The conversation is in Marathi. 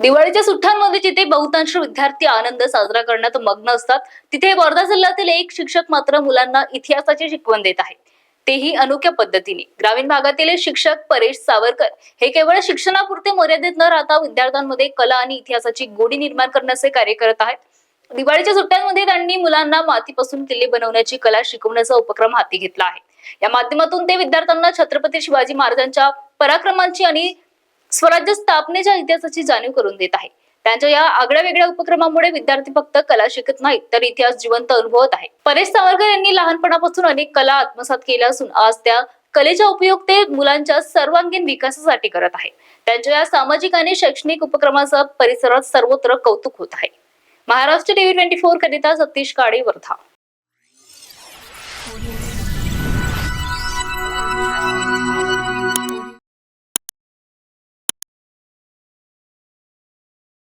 दिवाळीच्या सुट्ट्यांमध्ये जिथे बहुतांश विद्यार्थी आनंद साजरा करण्यात मग्न असतात तिथे वर्धा जिल्ह्यातील एक शिक्षक मात्र मुलांना इतिहासाची शिकवण देत आहेत. तेही अनोख्या पद्धतीने. ग्रामीण भागातील शिक्षक परेश सावरकर हे केवळ शिक्षणापुरते मर्यादित न राहता विद्यार्थ्यांमध्ये कला आणि इतिहासाची गोडी निर्माण करण्याचे कार्य करत आहेत. दिवाळीच्या सुट्ट्यांमध्ये त्यांनी मुलांना मातीपासून किल्ले बनवण्याची कला शिकवण्याचा उपक्रम हाती घेतला आहे. या माध्यमातून ते विद्यार्थ्यांना छत्रपती शिवाजी महाराजांच्या पराक्रमांची आणि स्वराज्य स्थापनेच्या इतिहासाची जाणीव करून देत आहे. त्यांच्या या आगळ्या वेगळ्या उपक्रमामुळे विद्यार्थी फक्त कला शिकत नाहीत तर इतिहास जिवंत अनुभवत आहे. परेश सावरकर यांनी लहानपणापासून अनेक कला आत्मसात केल्या असून आज त्या कलेचा उपयोग ते मुलांच्या सर्वांगीण विकासासाठी करत आहे. त्यांच्या या सामाजिक आणि शैक्षणिक उपक्रमाचं परिसरात सर्वत्र कौतुक होत आहे. महाराष्ट्र टीव्ही ट्वेंटी फोर करिता सतीश काळे वर्धा